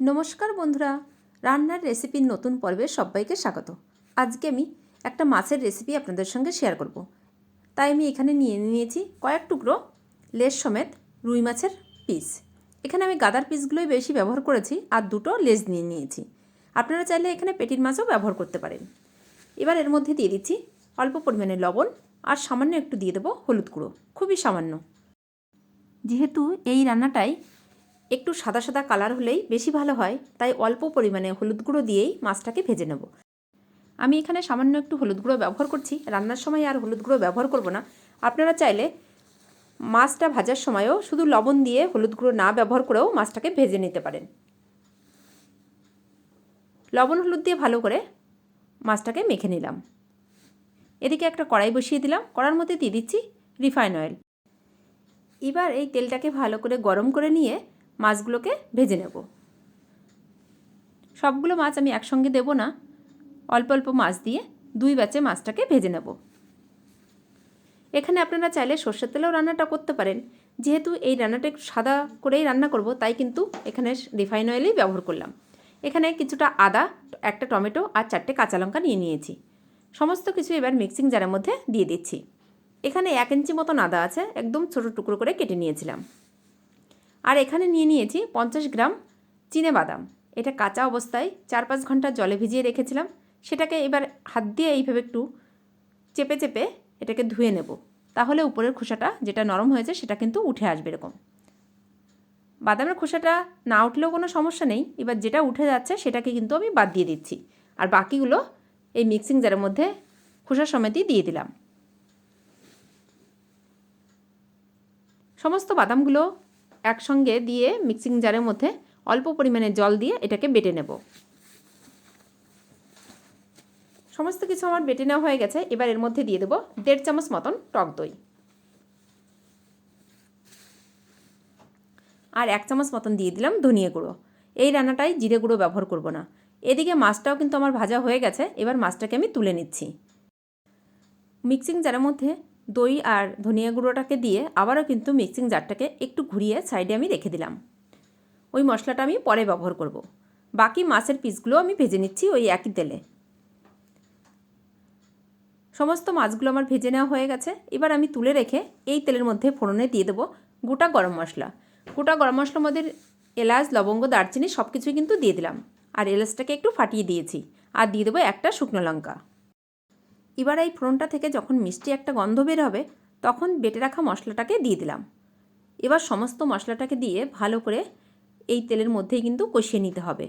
নমস্কার বন্ধুরা, রান্নার রেসিপির নতুন পর্বে সবাইকে স্বাগত। আজকে আমি একটা মাছের রেসিপি আপনাদের সঙ্গে শেয়ার করব। তাই আমি এখানে নিয়ে নিয়েছি কয়েক টুকরো লেস সমেত রুই মাছের পিস। এখানে আমি গাদার পিসগুলোই বেশি ব্যবহার করেছি আর দুটো লেজ নিয়ে নিয়েছি। আপনারা চাইলে এখানে পেটির মাছও ব্যবহার করতে পারেন। এবার এর মধ্যে দিয়ে দিচ্ছি অল্প পরিমাণে লবণ আর সামান্য একটু দিয়ে দেবো হলুদ গুঁড়ো। খুবই সামান্য। যেহেতু এই রান্নাটাই একটু সাদা সাদা কালার হলেই বেশি ভালো হয়, তাই অল্প পরিমাণে হলুদ গুঁড়ো দিয়েই মাছটাকে ভেজে নেব। আমি এখানে সামান্য একটু হলুদ গুঁড়ো ব্যবহার করছি, রান্নার সময় আর হলুদ গুঁড়ো ব্যবহার করব না। আপনারা চাইলে মাছটা ভাজার সময়ও শুধু লবণ দিয়ে হলুদ গুঁড়ো না ব্যবহার করেও মাছটাকে ভেজে নিতে পারেন। লবণ হলুদ দিয়ে ভালো করে মাছটাকে মেখে নিলাম। এদিকে একটা কড়াই বসিয়ে দিলাম, কড়ার মধ্যে দিয়ে দিচ্ছি রিফাইন অয়েল। এবার এই তেলটাকে ভালো করে গরম করে নিয়ে মাছগুলোকে ভেজে নেব। সবগুলো মাছ আমি একসঙ্গে দেব না। অল্প অল্প মাছ দিয়ে দুই ব্যাচে মাছটাকে ভেজে নেব। এখানে আপনারা চাইলে সর্ষের তেলেও রান্নাটা করতে পারেন। যেহেতু এই রান্নাটা একটু সাদা করেই রান্না করব, তাই কিন্তু এখানে রিফাইন অয়েলই ব্যবহার করলাম। এখানে কিছুটা আদা, একটা টমেটো আর চারটে কাঁচা লঙ্কা নিয়ে নিয়েছি। সমস্ত কিছু এবার মিক্সিং জারের মধ্যে দিয়ে দিচ্ছি। এখানে এক ইঞ্চি মতন আদা আছে, একদম ছোটো টুকরো করে কেটে নিয়েছিলাম। আর এখানে নিয়ে নিয়েছি পঞ্চাশ গ্রাম চিনে বাদাম এটা কাঁচা অবস্থায় চার পাঁচ ঘণ্টা জলে ভিজিয়ে রেখেছিলাম। সেটাকে এবার হাত দিয়ে এইভাবে একটু চেপে চেপে এটাকে ধুয়ে নেব। তাহলে উপরের খোসাটা যেটা নরম হয়েছে সেটা কিন্তু উঠে আসবে এরকম। বাদামের খোসাটা না উঠলেও কোনো সমস্যা নেই। এবার যেটা উঠে যাচ্ছে সেটাকে কিন্তু আমি বাদ দিয়ে দিচ্ছি। আর বাকিগুলো এই মিক্সিং জারের মধ্যে খোসা সমেতই দিয়ে দিলাম। সমস্ত বাদামগুলো একসঙ্গে দিয়ে মিক্সিং জারের মধ্যে অল্প পরিমাণে জল দিয়ে এটাকে বেটে নেব। সমস্ত কিছু আমার বেটে নেওয়া হয়ে গেছে। এবার এর মধ্যে দিয়ে দেবো দেড় চামচ মতন টক দই। আর এক চামচ মতন দিয়ে দিলাম ধনিয়া গুঁড়ো। এই রান্নাটাই জিরে গুঁড়ো ব্যবহার করব না। এদিকে মাছটাও কিন্তু আমার ভাজা হয়ে গেছে। এবার মাছটাকে আমি তুলে নিচ্ছি। মিক্সিং জারের মধ্যে দই আর ধনিয়া গুঁড়োটাকে দিয়ে আবারও কিন্তু মিক্সিং জারটাকে একটু ঘুরিয়ে সাইডে আমি রেখে দিলাম। ওই মশলাটা আমি পরে ব্যবহার করব। বাকি মাছের পিসগুলো আমি ভেজে নিচ্ছি ওই একই তেলে। সমস্ত মাছগুলো আমার ভেজে নেওয়া হয়ে গেছে। এবার আমি তুলে রেখে এই তেলের মধ্যে ফোড়নে দিয়ে দেবো গোটা গরম মশলা। গোটা গরম মশলার মধ্যে এলাচ, লবঙ্গ, দারচিনি সব কিছুই কিন্তু দিয়ে দিলাম। আর এলাচটাকে একটু ফাটিয়ে দিয়েছি। আর দিয়ে দেবো একটা শুকনো লঙ্কা। এবার এই ফোড়নটা থেকে যখন মিষ্টি একটা গন্ধ বের হবে, তখন বেটে রাখা মশলাটাকে দিয়ে দিলাম। এবার সমস্ত মশলাটাকে দিয়ে ভালো করে এই তেলের মধ্যেই কিন্তু কষিয়ে নিতে হবে।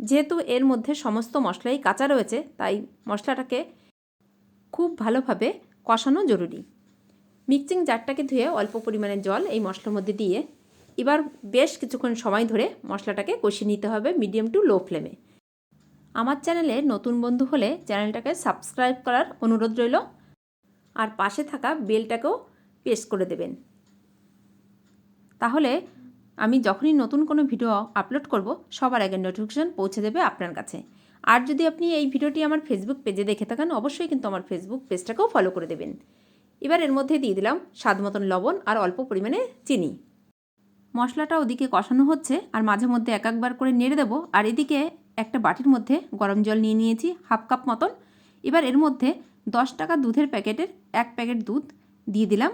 যেহেতু এর মধ্যে সমস্ত মশলাই কাঁচা রয়েছে, তাই মশলাটাকে খুব ভালোভাবে কষানো জরুরি। মিক্সিং জারটাকে ধুয়ে অল্প পরিমাণে জল এই মশলার মধ্যে দিয়ে, এবার বেশ কিছুক্ষণ সময় ধরে মশলাটাকে কষিয়ে নিতে হবে মিডিয়াম টু লো ফ্লেমে। আমার চ্যানেলে নতুন বন্ধু হলে চ্যানেলটাকে সাবস্ক্রাইব করার অনুরোধ রইল। আর পাশে থাকা বেলটাকেও প্রেস করে দেবেন। তাহলে আমি যখনই নতুন কোনো ভিডিও আপলোড করব, সবার আগে নোটিফিকেশান পৌঁছে দেবে আপনার কাছে। আর যদি আপনি এই ভিডিওটি আমার ফেসবুক পেজে দেখে থাকেন, অবশ্যই কিন্তু আমার ফেসবুক পেজটাকেও ফলো করে দেবেন। এবার এর মধ্যে দিয়ে দিলাম স্বাদ মতন লবণ আর অল্প পরিমাণে চিনি। মশলাটা ওদিকে কষানো হচ্ছে, আর মাঝে মধ্যে এক একবার করে নেড়ে দেবো। আর এদিকে একটা বাটির মধ্যে গরম জল নিয়ে নিয়েছি, হাফ কাপ মতন। এবার এর মধ্যে দশ টাকা দুধের প্যাকেটের এক প্যাকেট দুধ দিয়ে দিলাম।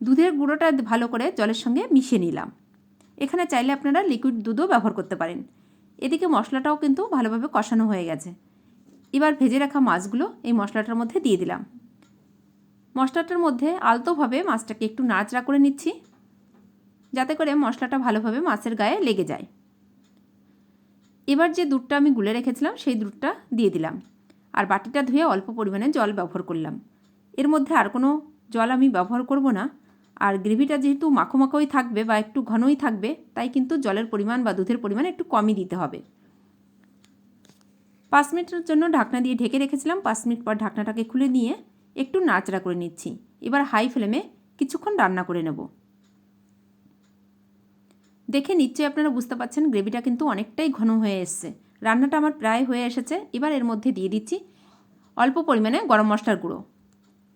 দুধের গুঁড়োটা ভালো করে জলের সঙ্গে মিশিয়ে নিলাম। এখানে চাইলে আপনারা লিকুইড দুধও ব্যবহার করতে পারেন। এদিকে মশলাটাও কিন্তু ভালোভাবে কষানো হয়ে গেছে। এবার ভেজে রাখা মাছগুলো এই মশলাটার মধ্যে দিয়ে দিলাম। মশলাটার মধ্যে আলতোভাবে মাছটাকে একটু নাড়াচড়া করে নিচ্ছি, যাতে করে মশলাটা ভালোভাবে মাছের গায়ে লেগে যায়। এবার যে দুধটা আমি গুলে রেখেছিলাম, সেই দুধটা দিয়ে দিলাম। আর বাটিটা ধুয়ে অল্প পরিমাণে জল ব্যবহার করলাম। এর মধ্যে আর কোনো জল আমি ব্যবহার করব না। আর গ্রেভিটা যেহেতু মাখো মাখোই থাকবে বা একটু ঘনই থাকবে, তাই কিন্তু জলের পরিমাণ বা দুধের পরিমাণ একটু কমই দিতে হবে। পাঁচ মিনিটের জন্য ঢাকনা দিয়ে ঢেকে রেখেছিলাম। পাঁচ মিনিট পর ঢাকনাটাকে খুলে নিয়ে একটু নাচড়া করে নিচ্ছি। এবার হাই ফ্লেমে কিছুক্ষণ রান্না করে নেব। দেখে নিশ্চয়ই আপনারা বুঝতে পারছেন গ্রেভিটা কিন্তু অনেকটাই ঘন হয়ে এসছে। রান্নাটা আমার প্রায় হয়ে এসেছে। এবার এর মধ্যে দিয়ে দিচ্ছি অল্প পরিমাণে গরম মশলার গুঁড়ো।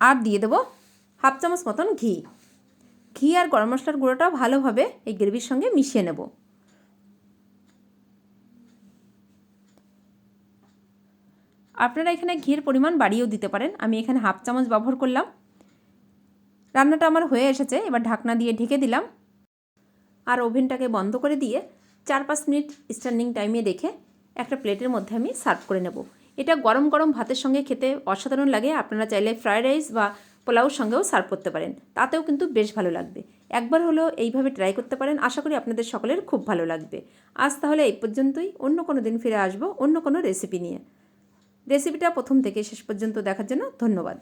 আর দিয়ে দেবো হাফ চামচ মতন ঘি। ঘি আর গরম মশলার গুঁড়োটা ভালোভাবে এই গ্রেভির সঙ্গে মিশিয়ে নেব। আপনারা এখানে ঘিয়ের পরিমাণ বাড়িয়েও দিতে পারেন। আমি এখানে হাফ চামচ ব্যবহার করলাম। রান্নাটা আমার হয়ে এসেছে। এবার ঢাকনা দিয়ে ঢেকে দিলাম। আর ওভেনটাকে বন্ধ করে দিয়ে চার পাঁচ মিনিট স্ট্যান্ডিং টাইমে দেখে একটা প্লেটের মধ্যে আমি সার্ভ করে নেব। এটা গরম গরম ভাতের সঙ্গে খেতে অসাধারণ লাগে। আপনারা চাইলে ফ্রায়েড রাইস বা পোলাওর সঙ্গেও সার্ভ করতে পারেন। তাতেও কিন্তু বেশ ভালো লাগবে। একবার হলেও এইভাবে ট্রাই করতে পারেন। আশা করি আপনাদের সকলের খুব ভালো লাগবে। আজ তাহলে এই পর্যন্তই। অন্য কোনো দিন ফিরে আসব অন্য কোনো রেসিপি নিয়ে। রেসিপিটা প্রথম থেকে শেষ পর্যন্ত দেখার জন্য ধন্যবাদ।